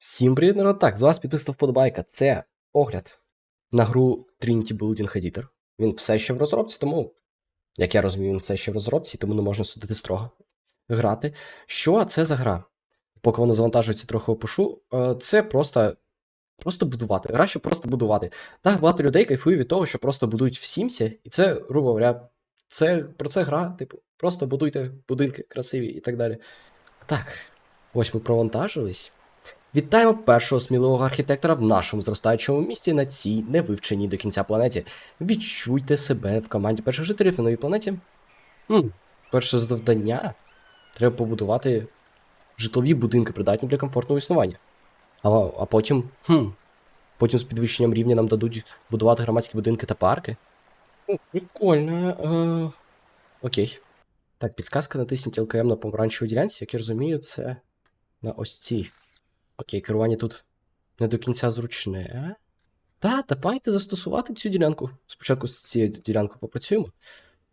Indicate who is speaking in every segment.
Speaker 1: Всім привіт, народ! Так, з вас підписав вподобайка. Це огляд на гру Trinity Blooding Editor. Він все ще в розробці, тому, як я розумію, він все ще в розробці, тому не можна судити строго грати. Що це за гра? Поки воно завантажується, трохи опишу. Е, Це просто, просто будувати. Гра, що просто будувати. Так, багато людей кайфує від того, що просто будують в Сімсі, і це, грубо говоря, це про це гра, типу, просто будуйте будинки красиві і так далі. Так, ось ми провантажились. Вітаємо першого сміливого архітектора в нашому зростаючому місті на цій невивченій до кінця планеті. Відчуйте себе в команді перших жителів на новій планеті. Хм, перше завдання треба побудувати житлові будинки, придатні для комфортного існування. А, а потім. Хм, потім з підвищенням рівня нам дадуть будувати громадські будинки та парки. О, прикольно. Е... Окей. Так, підсказка натисніть ЛКМ на помаранчевій ділянці, як я розумію, це на ось цій. Окей, керування тут не до кінця зручне. Та, давайте застосувати цю ділянку. Спочатку з цією ділянкою попрацюємо.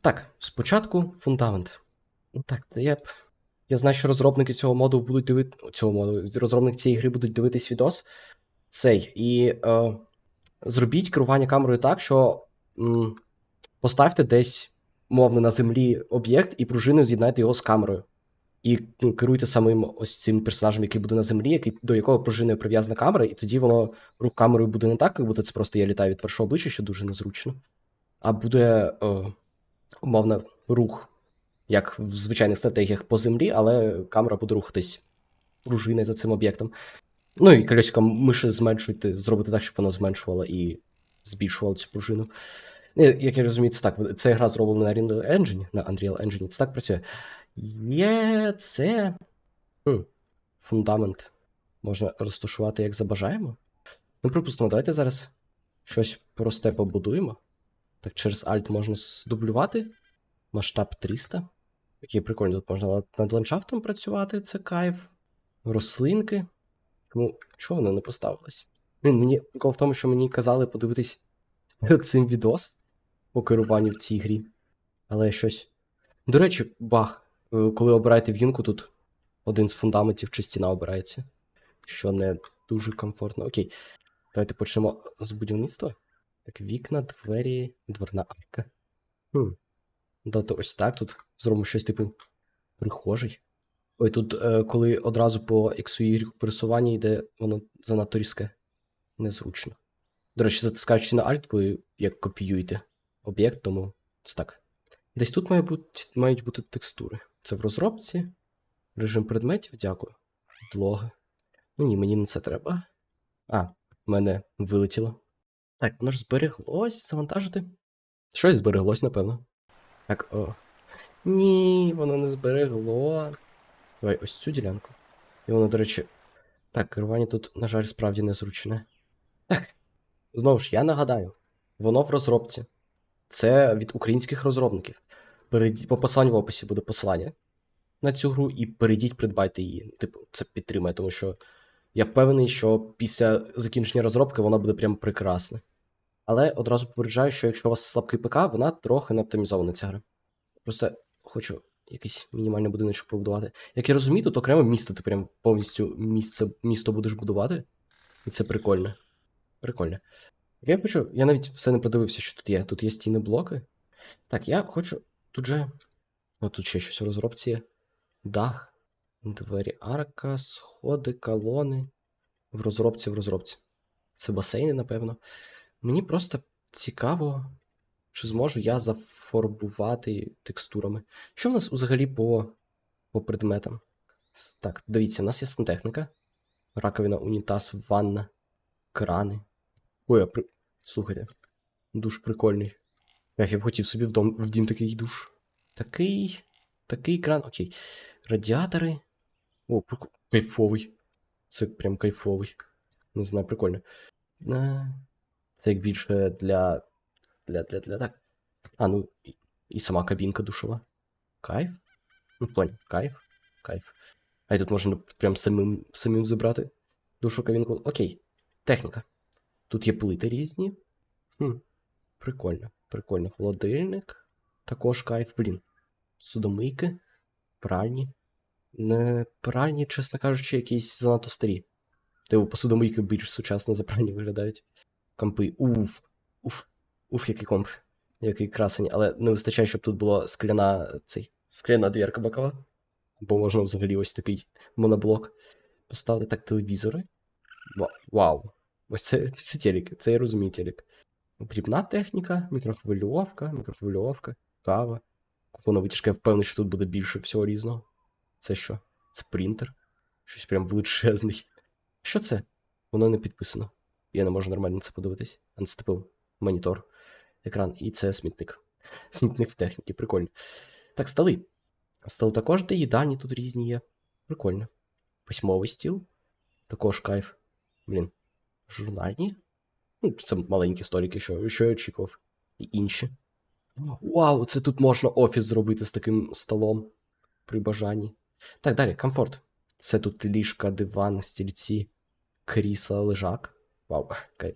Speaker 1: Так, спочатку фундамент. Ну Так, та я. Я знаю, що розробники цього моду будуть дивити. Цього моду, розробники цієї гри будуть дивитись відос. Цей. І е, зробіть керування камерою так, що м, поставте десь, мовно, на землі об'єкт і пружиною з'єднайте його з камерою. І керуйте самим ось цим персонажем, який буде на землі, який, до якого пружиною прив'язана камера, і тоді воно рух камерою буде не так, як будто це просто я літаю від першого обличчя, що дуже незручно. А буде е, умовно рух, як в звичайних стратегіях по землі, але камера буде рухатись пружиною за цим об'єктом. Ну і колесиком миші зменшуйте, зробити так, щоб воно зменшувало і збільшувало цю пружину. Ну, Як я розумію, це так. Це гра зроблена на Unreal Engine, на Unreal Engine, це так працює. Є це. Фундамент. Можна розташувати, як забажаємо. Ну, припустимо, давайте зараз щось просте побудуємо. Так, через Alt можна здублювати. Масштаб 300. Який прикольно, тут можна над- ландшафтом працювати, це кайф. Рослинки. Тому чого воно не поставилось? Мені прикол в тому, що мені казали подивитись цим відос по керуванню в цій грі. Але щось. До речі, баг. Е, Коли обираєте в'юнку, тут один з фундаментів чи стіна обирається. Що не дуже комфортно. Окей. Давайте почнемо з будівництва. Так, вікна, двері, дверна арка. Хм. Дати ось так. Тут зробимо щось типу прихожий. Ой, тут, е, коли одразу по X Y пересування йде, воно занадто різке. Незручно. До речі, затискаючи на Alt, ви як копіюєте об'єкт, тому це так. Десь тут має бути, мають бути текстури. Це в розробці. Режим предметів, дякую. Підлога. Ну ні, мені не це треба. А, в мене вилетіло. Так, воно ж збереглось завантажити. Щось збереглось, напевно. Так, о. Ні, воно не зберегло. Давай ось цю ділянку. І воно, до речі. Так, керування тут, на жаль, справді незручне. Так. Знову ж, я нагадаю, воно в розробці. Це від українських розробників. Перейдіть, по посиланню в описі буде посилання на цю гру, і перейдіть, придбайте її. Типу, це підтримає, тому що я впевнений, що після закінчення розробки вона буде прям прекрасна. Але одразу попереджаю, що якщо у вас слабкий ПК, вона трохи не оптимізована ця гра. Просто хочу якийсь мінімальний будиночок побудувати. Як я розумію, тут окремо місто, ти прям повністю місце, місто будеш будувати. І це прикольно. Прикольно. Я хочу, я навіть все не подивився, що тут є. Тут є стіни блоки. Так, я хочу. Тут же. О, тут ще щось у розробці. Дах, двері арка, сходи, колони. В розробці, в розробці. Це басейни, напевно. Мені просто цікаво, чи зможу я зафарбувати текстурами. Що в нас взагалі по, по предметам? Так, дивіться, у нас є сантехніка. Раковина, унітаз, ванна, крани. Ой, а при... слухайте. Душ прикольний. Я б хотів собі в, дом, в дім такий душ. Такий. Такий кран. Окей. Радіатори. О, кайфовий. Це прям кайфовий. Не знаю, прикольно. Це як більше для. Для, для, для, так. А, ну, і сама кабінка душова. Кайф? Ну, в плані, кайф. Кайф. А й тут можна прям самим, самим забрати душу кабінку. Окей. Техніка. Тут є плити різні. Хм. Прикольно. Прикольно. Холодильник. Також кайф, блін. Судомийки. Пральні. Не пральні, чесно кажучи, якісь занадто старі. Типу, посудомийки більш сучасно запрані виглядають. Компи. Уф. Уф. Уф, який комп. Який красень. Але не вистачає, щоб тут була скляна цей. Скляна дверка бокова. Бо можна взагалі ось такий моноблок поставити. Так, телевізори. Ва- Вау. Ось це, це телек, це я розумію телек. Дрібна техніка, мікрохвильовка, мікрохвильовка, кава. Кухонна витяжка, я впевнений, що тут буде більше всього різного. Це що? Це принтер. Щось прям величезний. Що це? Воно не підписано. Я не можу нормально це подивитись. Анстепив монітор, екран, і це смітник. Смітник в техніці, прикольно. Так, столи. Столи також де їдальні тут різні є. Прикольно. Письмовий стіл. Також кайф. Блін. Журнальні. Ну, це маленькі столики, що, що я очікував. І інші. Вау, це тут можна офіс зробити з таким столом при бажанні. Так, далі, комфорт. Це тут ліжка, диван, стільці, крісла, лежак. Вау, кайф.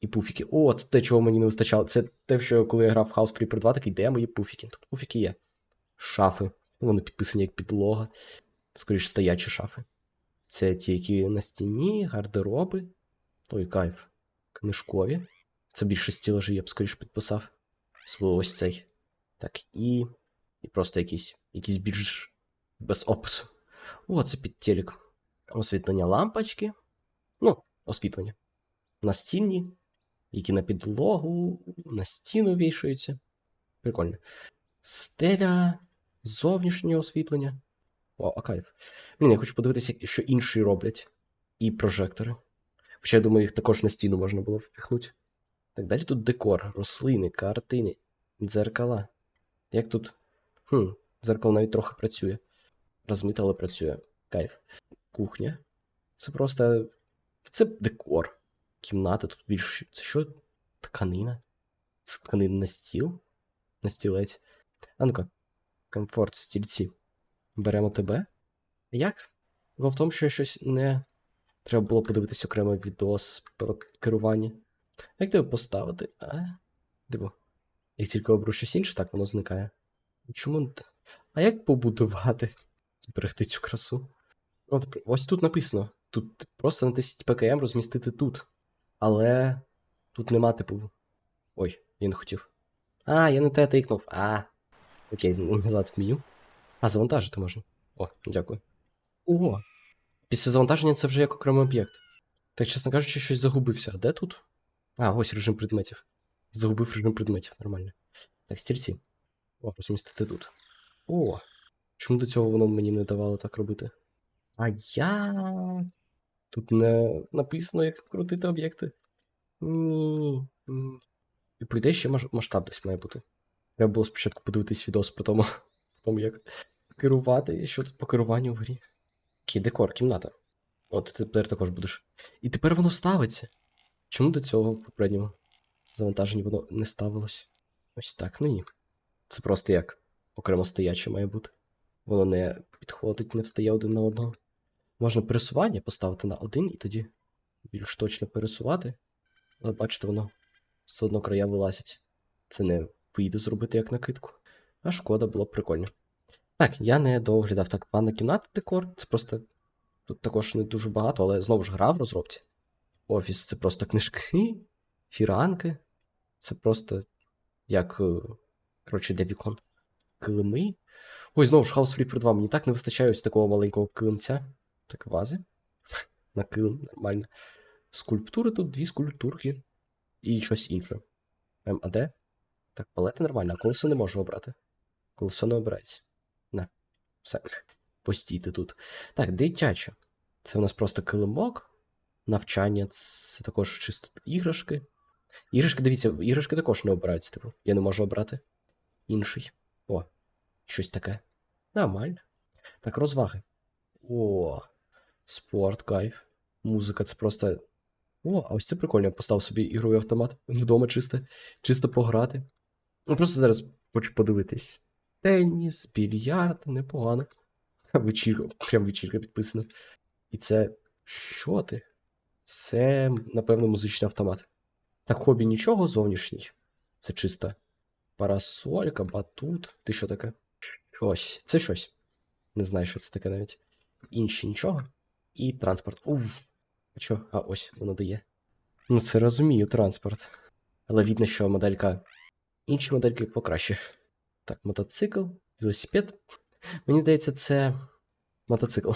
Speaker 1: І пуфіки. О, це те, чого мені не вистачало. Це те, що коли я грав House Flipper 2, такий, де мої пуфіки? Тут пуфіки є. Шафи. Вони підписані як підлога. Скоріше стоячі шафи. Це ті, які на стіні, гардероби. Ой, кайф. Книжкові. Це більше стілажі, я б скоріше підписав. Особливо ось цей. Так, і. І просто якісь. Якісь більш без опису. О, це під телек. Освітлення лампочки. Ну, освітлення. Настільні, які на підлогу, на стіну вішаються. Прикольно. Стеля, зовнішнє освітлення. О, а кайф. Блін, я хочу подивитися, що інші роблять. І прожектори. Хоча я думаю, їх також на стіну можна було впіхнути. Так, далі тут декор, рослини, картини, дзеркала. Як тут. Хм, дзеркало навіть трохи працює. Розмите, але працює. Кайф. Кухня. Це просто. Це декор. Кімната тут більше. Це що? Тканина? Це тканина на стіл? На стілець. А ну-ка. Комфорт, стільці. Беремо тебе. Як? Бо в тому, що я щось не. Треба було подивитись окремо відос про керування. Як тебе поставити? А? Диво. Як тільки оберу щось інше, так воно зникає. Чому? А як побудувати? Зберегти цю красу? От, ось тут написано. Тут просто натисніть ПКМ розмістити тут. Але тут нема, типу. Ой, я не хотів. А, я не те тикнув. А. Окей, назад в меню. А, завантажити можна. О, дякую. О! Після завантаження це вже як окремий об'єкт. Так, чесно кажучи, щось загубився. А де тут? А, ось режим предметів. Загубив режим предметів, нормально. Так, стільці. О, розмістити тут. О! Чому до цього воно мені не давало так робити? А я. Тут не написано, як крутити об'єкти. Ні. І по ідеї ще масштаб десь має бути. Треба було спочатку подивитись відос по тому, як керувати, що тут по керуванню в грі. Окей, декор, кімната. От ти тепер також будеш. І тепер воно ставиться. Чому до цього в попередньому завантаженні воно не ставилось? Ось так, ну ні. Це просто як окремо стояче має бути. Воно не підходить, не встає один на одного. Можна пересування поставити на один і тоді більш точно пересувати. Але бачите, воно все одно края вилазять. Це не вийде зробити як накидку. А шкода, було б прикольно. Так, я не доглядав так ванна кімната декор. Це просто тут також не дуже багато, але знову ж гра в розробці. Офіс це просто книжки, фіранки. Це просто як. е, Коротше, де вікон. Килими. Ой, знову ж House Flipper 2. Мені так не вистачає ось такого маленького килимця. Так, вази. На килим, нормально. Скульптури тут, дві скульптурки. І щось інше. А де? Так, палети нормально, а колесо не можу обрати. Колесо не обирається. Все. Постійте тут. Так, дитяче. Це у нас просто килимок. Навчання, це також чисто іграшки. Іграшки, дивіться, іграшки також не обираються, типу. Я не можу обрати. Інший. О, щось таке. Нормально. Так, розваги. О, спорт, кайф. Музика, це просто. О, а ось це прикольно. Я поставив собі ігровий автомат вдома чисто, чисто пограти. Ну, просто зараз хочу подивитись. Теніс, більярд, непогано. Вечірка, прям вечірка підписана. І це. Що ти? Це, напевно, музичний автомат. Так, хобі нічого зовнішній. Це чисто парасолька, батут. Ти що таке? Ось, це щось. Не знаю, що це таке навіть. Інші нічого. І транспорт. Уф. А чо? А ось воно дає. Ну, це розумію, транспорт. Але видно, що моделька. Інші модельки покраще. Так, мотоцикл, велосипед. Мені здається, це мотоцикл.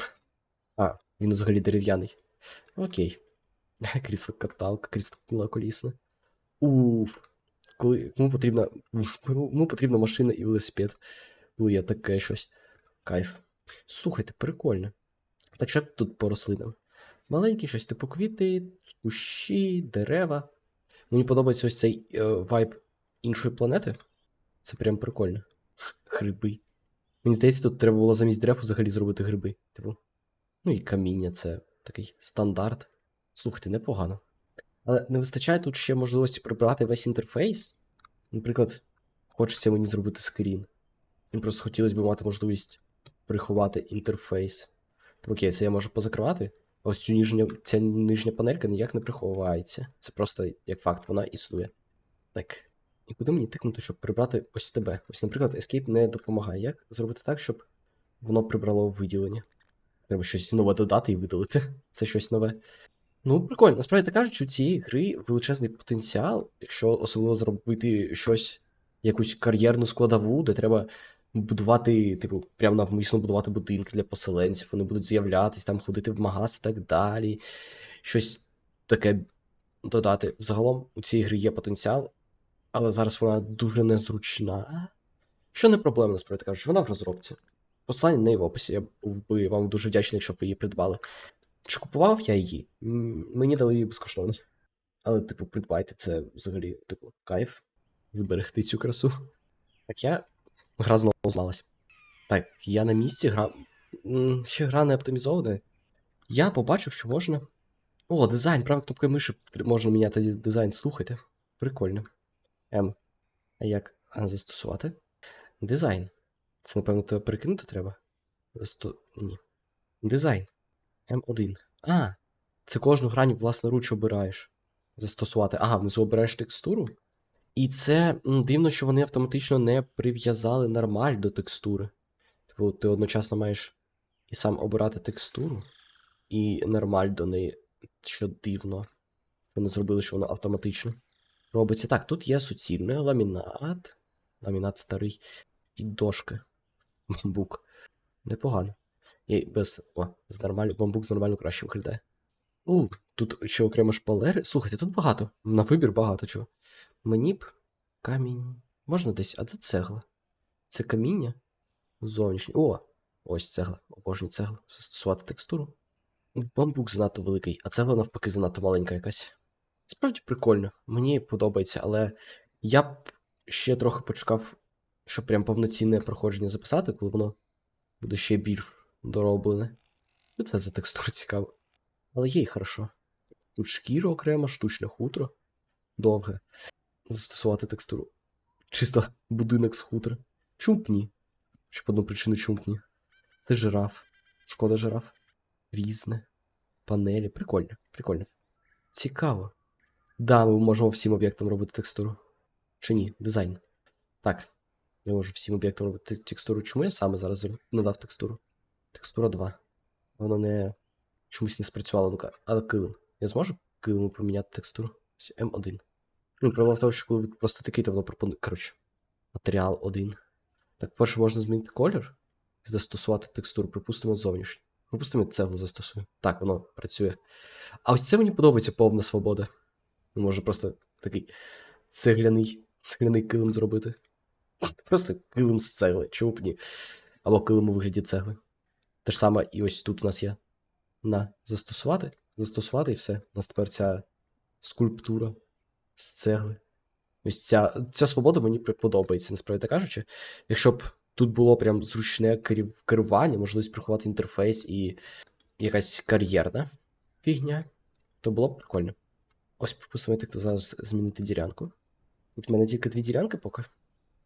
Speaker 1: А, він взагалі дерев'яний. Окей. Крісло каталка, крісло колісне. Уф. Коли кому потрібна, кому потрібна машина і велосипед. Коли є таке щось. Кайф. Слухайте, прикольно. Так що тут по рослинам? Маленькі щось типу квіти, кущі, дерева. Мені подобається ось цей е, вайб іншої планети. Це прям прикольно. Гриби. Мені здається, тут треба було замість дерев взагалі зробити гриби. Типу. Ну і каміння це такий стандарт. Слухайте, непогано. Але не вистачає тут ще можливості прибрати весь інтерфейс. Наприклад, хочеться мені зробити скрін. І просто хотілося б мати можливість приховати інтерфейс. Так, окей, це я можу позакривати. Ось цю нижня, ця нижня панелька ніяк не приховається. Це просто як факт, вона існує. Так. І куди мені тикнути, щоб прибрати ось тебе? Ось, наприклад, Escape не допомагає. Як зробити так, щоб воно прибрало виділення? Треба щось нове додати і видалити. Це щось нове. Ну, прикольно. Насправді так кажучи, у цієї гри величезний потенціал, якщо особливо зробити щось, якусь кар'єрну складову, де треба будувати, типу, прямо навмисно будувати будинки для поселенців, вони будуть з'являтись, там ходити в магаз і так далі. Щось таке додати. Загалом у цій грі є потенціал, але зараз вона дуже незручна. Що не проблема, насправді кажучи, вона в розробці. Посилання неї в описі. Я був би вам дуже вдячний, якщо б ви її придбали. Чи купував я її? Мені дали її безкоштовно. Але, типу, придбайте це взагалі, типу, кайф. Зберегти цю красу. Так я гра знову зналась. Так, я на місці гра. Ще гра не оптимізована. Я побачив, що можна. О, дизайн, правда, кнопкою миші можна міняти дизайн. Слухайте. Прикольно. Ем. А як застосувати? Дизайн. Це, напевно, тебе перекинути треба? Засту... Ні. Дизайн. М1. А, це кожну грань власноруч обираєш. Застосувати. Ага, внизу обираєш текстуру. І це м, дивно, що вони автоматично не прив'язали нормаль до текстури. Типу, ти одночасно маєш і сам обирати текстуру, і нормаль до неї. Що дивно. Вони зробили, що воно автоматично робиться. Так, тут є суцільний ламінат. Ламінат старий. І дошки. Бамбук. Непогано. І без. О, з нормально. Бамбук з нормально краще виглядає. У, тут ще окремо шпалери. Слухайте, тут багато. На вибір багато чого. Мені б камінь. Можна десь, а це цегла. Це каміння? Зовнішнє. О! Ось цегла. Обожнюю цеглу. Застосувати текстуру. Бамбук занадто великий, а цегла навпаки занадто маленька якась. Справді прикольно. Мені подобається, але я б ще трохи почекав, щоб прям повноцінне проходження записати, коли воно буде ще більш дороблене. Ну, це за текстура цікаво. Але є і хорошо. Тут шкіра окремо, штучне хутро. Довге. Застосувати текстуру. Чисто будинок з хутра. Чому б ні? Щоб одну причину чому б ні. Це жираф. Шкода жираф. Різне. Панелі. Прикольно, прикольно. Цікаво. Да, ми можемо всім об'єктам робити текстуру. Чи ні? Дизайн. Так. Я можу всім об'єктам робити текстуру. Чому я саме зараз надав текстуру? Текстура 2. Воно не чомусь не спрацювало. Ну-ка, але килим. Я зможу килиму поміняти текстуру? М1. Ну, проблема в тому, що коли просто такий, то воно пропонує. Коротше, матеріал 1. Так, перше можна змінити колір і застосувати текстуру. Припустимо, зовнішню. Припустимо, цеглу застосую. Так, воно працює. А ось це мені подобається повна свобода. Можу просто такий цегляний, цегляний килим зробити. Просто килим з цегли, чому б ні? Або килим у вигляді цегли. Те ж саме, і ось тут у нас є на застосувати. Застосувати і все. У нас тепер ця скульптура з цегли. Ось ця, ця свобода мені подобається, насправді кажучи. Якщо б тут було прям зручне керування, можливість приховати інтерфейс і якась кар'єрна фігня, то було б прикольно. Ось, припустимо, я так то зараз змінити ділянку. Тут в мене тільки дві ділянки поки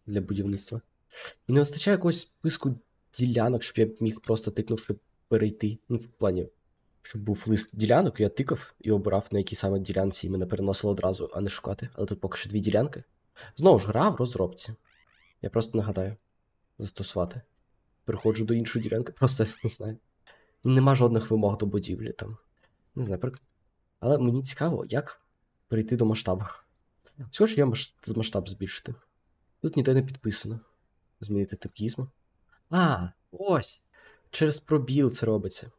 Speaker 1: для будівництва. І не вистачає якогось списку ділянок, щоб я міг просто тикнувши перейти. Ну, в плані, щоб був лист ділянок, я тикав і обирав, на якій саме ділянці і мене переносило одразу, а не шукати. Але тут поки що дві ділянки. Знову ж гра в розробці. Я просто нагадаю. Застосувати. Переходжу до іншої ділянки, просто не знаю. Нема жодних вимог до будівлі там. Не знаю. Але мені цікаво, як перейти до масштабу. Всього ж є масштаб збільшити. Тут ніде не підписано. Змінити тип гізму. А, ось! Через пробіл це робиться.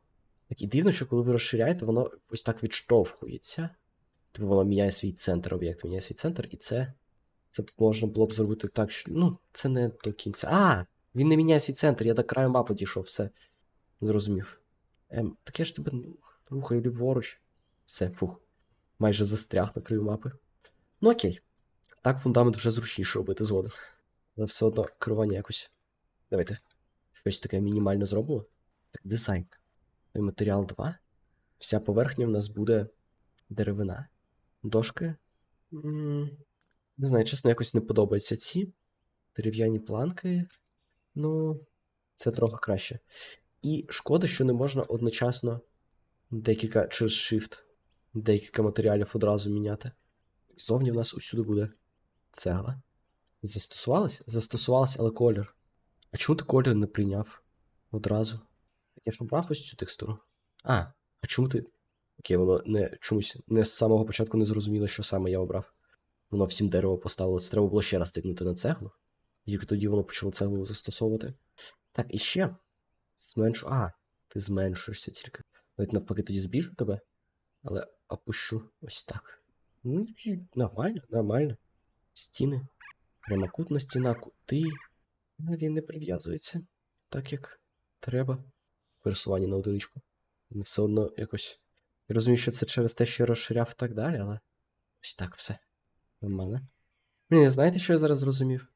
Speaker 1: Так, і дивно, що коли ви розширяєте, воно ось так відштовхується. Типу воно міняє свій центр, об'єкт міняє свій центр, і це. Це можна було б зробити так, що. Ну, це не до кінця. А! Він не міняє свій центр, я до краю мапи дійшов, все. Зрозумів. Ем, так я ж тебе рухаю ліворуч. Все, фух. Майже застряг на краю мапи. Ну окей. Так фундамент вже зручніше робити згоден. Але все одно керування якось. Давайте. Щось таке мінімально зробимо. Так, дизайн. Той Матеріал 2. Вся поверхня в нас буде деревина. Дошки. Не знаю, чесно, якось не подобаються ці. Дерев'яні планки. Ну, це трохи краще. І шкода, що не можна одночасно декілька через Shift, декілька матеріалів одразу міняти. Зовні в нас усюди буде цегла. Застосувалась? Застосувалась, але колір. А чому ти колір не прийняв одразу? Я ж обрав ось цю текстуру. А, а чому ти. Окей, воно не чомусь не з самого початку не зрозуміло, що саме я обрав. Воно всім дерево поставило. Це треба було ще раз тикнути на цеглу. Тільки тоді воно почало цеглу застосовувати. Так, і ще. Зменшу. А, ти зменшуєшся тільки. Навіть навпаки тоді збільшу тебе. Але опущу ось так. Ну, нормально, нормально. Стіни. Прямокутна стіна, кути. Він не прив'язується. Так як треба. Пересування на одиничку. Він все одно якось. Я розумію, що це через те, що я розширяв і так далі, але. Ось так все. Нормально. Блін, знаєте, що я зараз зрозумів?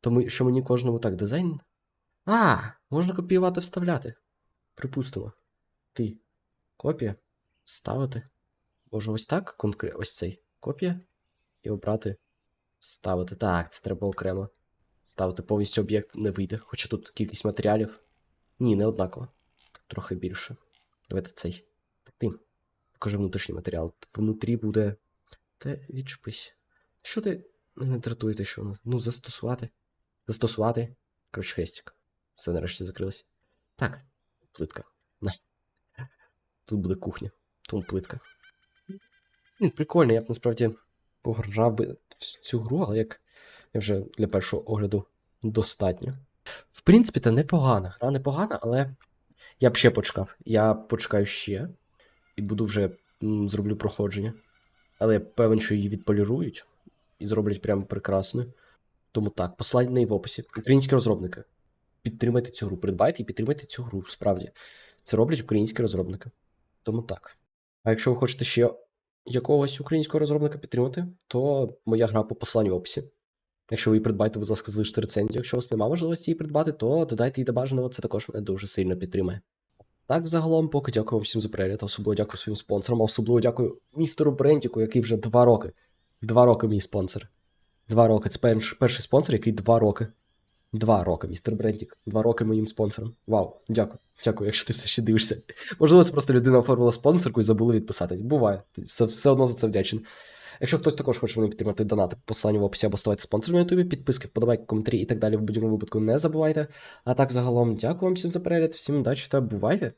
Speaker 1: Тому що мені кожному так дизайн. А, можна копіювати, вставляти. Припустимо. Ти. Копія. Ставити. Може, ось так? Конкре... Ось цей. Копія. І обрати. Ставити. Так, це треба окремо. Ставити повністю об'єкт не вийде. Хоча тут кількість матеріалів. Ні, не однаково. Трохи більше. Давайте цей. Так, ти. Покажи внутрішній матеріал. Внутрі буде. Та відчепись. Що ти не дратуєте, що воно? Ну, застосувати. Застосувати. Коротше, хрестик. Все нарешті закрилось. Так, плитка. Тут буде кухня. Тут плитка. Блін, прикольно, я б насправді пограв би в цю гру, але як я вже для першого огляду достатньо. В принципі, це непогана. Гра непогана, але я б ще почекав. Я почекаю ще і буду вже зроблю проходження. Але я певен, що її відполірують і зроблять прямо прекрасно. Тому так, посилання на в описі. Українські розробники. Підтримайте цю гру, придбайте і підтримайте цю гру, справді. Це роблять українські розробники. Тому так. А якщо ви хочете ще якогось українського розробника підтримати, то моя гра по посиланню в описі. Якщо ви її придбаєте, будь ласка, залиште рецензію. Якщо у вас немає можливості її придбати, то додайте її до бажаного, це також мене дуже сильно підтримає. Так, загалом, поки дякую всім за перегляд, особливо дякую своїм спонсорам, а особливо дякую містеру Брентіку, який вже два роки. Два роки мій спонсор. Два роки. Це перш, перший спонсор, який два роки. Два роки, містер Брентік. Два роки моїм спонсором. Вау, дякую. Дякую, якщо ти все ще дивишся. Можливо, це просто людина оформила спонсорку і забула відписати. Буває. Все, все одно за це вдячний. Якщо хтось також хоче мене підтримати донати, посилання в описі або ставайте спонсором на ютубі, підписки, вподобайки, коментарі і так далі в будь-якому випадку не забувайте. А так, загалом, дякую вам всім за перегляд, всім удачі та бувайте!